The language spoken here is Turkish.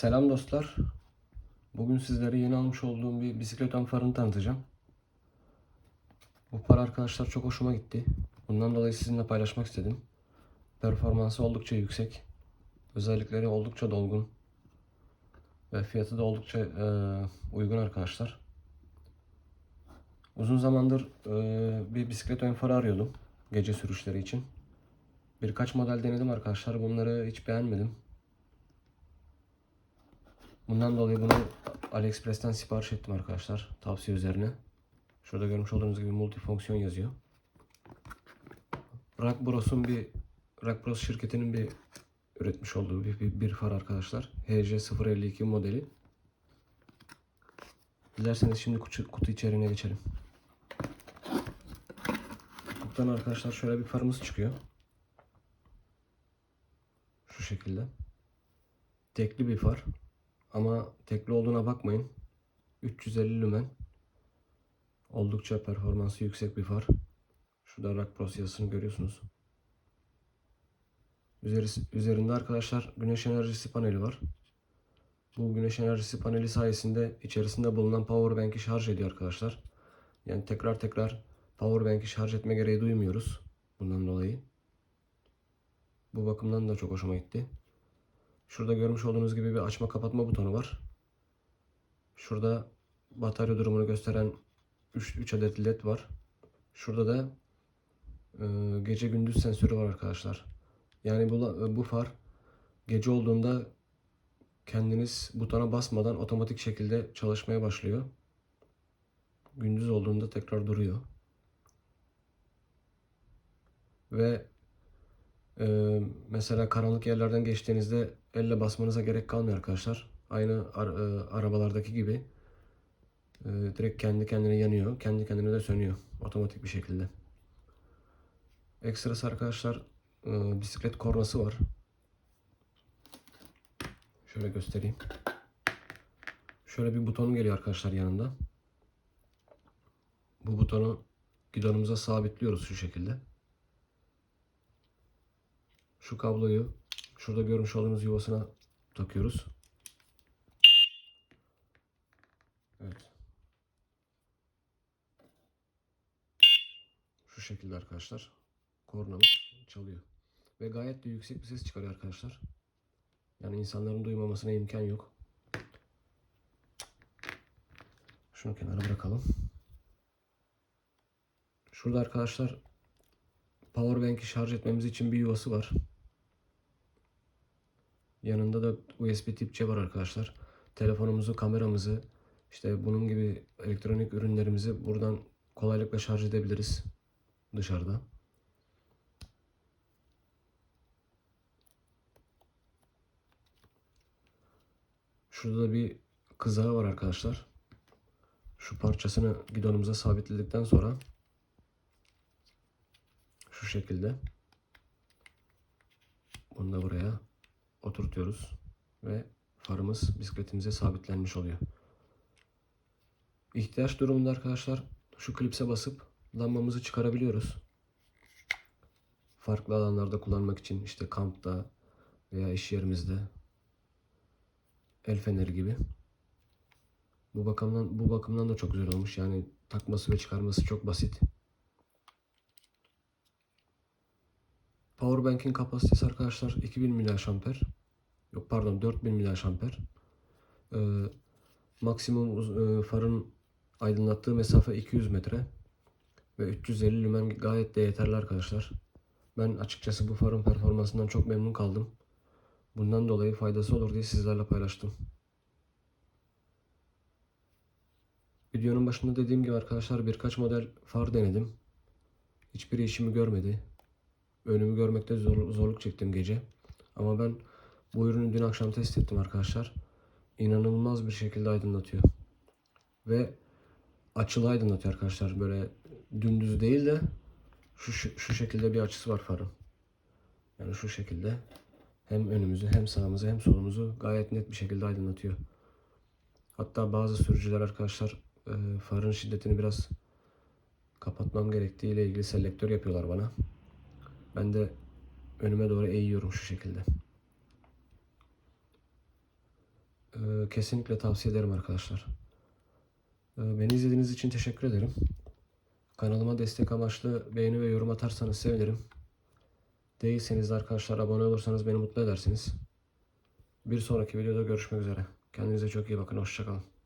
Selam dostlar. Bugün sizlere yeni almış olduğum bir bisiklet ön farını tanıtacağım. Bu far arkadaşlar çok hoşuma gitti. Bundan dolayı sizinle paylaşmak istedim. Performansı oldukça yüksek. Özellikleri oldukça dolgun. Ve fiyatı da oldukça e, uygun arkadaşlar. Uzun zamandır e, bir bisiklet ön farı arıyordum. Gece sürüşleri için. Birkaç model denedim arkadaşlar. Bunları hiç beğenmedim. Bundan dolayı bunu AliExpress'ten sipariş ettim arkadaşlar. Tavsiye üzerine. Şurada görmüş olduğunuz gibi multifonksiyon yazıyor. Rock Bros'un bir Rock Bros şirketinin bir üretmiş olduğu bir, bir, bir far arkadaşlar. HC052 modeli. Dilerseniz şimdi kutu, kutu içeriğine geçelim. Kutudan arkadaşlar şöyle bir farımız çıkıyor. Şu şekilde. Tekli bir far. Ama tekli olduğuna bakmayın. 350 lümen. Oldukça performansı yüksek bir far. Şurada Rock Pro yazısını görüyorsunuz. Üzeri- Üzerinde arkadaşlar güneş enerjisi paneli var. Bu güneş enerjisi paneli sayesinde içerisinde bulunan power bank'i şarj ediyor arkadaşlar. Yani tekrar tekrar power bank'i şarj etme gereği duymuyoruz. Bundan dolayı. Bu bakımdan da çok hoşuma gitti. Şurada görmüş olduğunuz gibi bir açma kapatma butonu var. Şurada batarya durumunu gösteren 3, 3 adet led var. Şurada da e, gece gündüz sensörü var arkadaşlar. Yani bu, bu far gece olduğunda kendiniz butona basmadan otomatik şekilde çalışmaya başlıyor. Gündüz olduğunda tekrar duruyor. Ve ee, mesela karanlık yerlerden geçtiğinizde elle basmanıza gerek kalmıyor arkadaşlar. Aynı ar- e, arabalardaki gibi e, direkt kendi kendine yanıyor. Kendi kendine de sönüyor. Otomatik bir şekilde. Ekstrası arkadaşlar e, bisiklet kornası var. Şöyle göstereyim. Şöyle bir buton geliyor arkadaşlar yanında. Bu butonu gidonumuza sabitliyoruz şu şekilde. Şu kabloyu şurada görmüş olduğunuz yuvasına takıyoruz. Evet. Şu şekilde arkadaşlar. Kornamız çalıyor. Ve gayet de yüksek bir ses çıkarıyor arkadaşlar. Yani insanların duymamasına imkan yok. Şunu kenara bırakalım. Şurada arkadaşlar Powerbank'i şarj etmemiz için bir yuvası var. Yanında da USB tip C var arkadaşlar. Telefonumuzu, kameramızı, işte bunun gibi elektronik ürünlerimizi buradan kolaylıkla şarj edebiliriz dışarıda. Şurada da bir kızağı var arkadaşlar. Şu parçasını gidonumuza sabitledikten sonra şu şekilde bunu da buraya oturtuyoruz ve farımız bisikletimize sabitlenmiş oluyor. İhtiyaç durumunda arkadaşlar şu klipse basıp lambamızı çıkarabiliyoruz. Farklı alanlarda kullanmak için işte kampta veya iş yerimizde el feneri gibi. Bu bakımdan bu bakımdan da çok güzel olmuş. Yani takması ve çıkarması çok basit. Powerbank'in kapasitesi arkadaşlar 2000 mAh. Yok pardon 4000 mAh. Ee, maksimum e, farın aydınlattığı mesafe 200 metre. Ve 350 lümen gayet de yeterli arkadaşlar. Ben açıkçası bu farın performansından çok memnun kaldım. Bundan dolayı faydası olur diye sizlerle paylaştım. Videonun başında dediğim gibi arkadaşlar birkaç model far denedim. Hiçbiri işimi görmedi. Önümü görmekte zor, zorluk çektim gece. Ama ben bu ürünü dün akşam test ettim arkadaşlar. İnanılmaz bir şekilde aydınlatıyor. Ve açılı aydınlatıyor arkadaşlar. Böyle dümdüz değil de şu, şu, şu şekilde bir açısı var farın. Yani şu şekilde hem önümüzü hem sağımızı hem solumuzu gayet net bir şekilde aydınlatıyor. Hatta bazı sürücüler arkadaşlar e, farın şiddetini biraz kapatmam gerektiği ile ilgili selektör yapıyorlar bana. Ben de önüme doğru eğiyorum şu şekilde. kesinlikle tavsiye ederim arkadaşlar. Ee, beni izlediğiniz için teşekkür ederim. Kanalıma destek amaçlı beğeni ve yorum atarsanız sevinirim. Değilseniz de arkadaşlar abone olursanız beni mutlu edersiniz. Bir sonraki videoda görüşmek üzere. Kendinize çok iyi bakın. Hoşçakalın.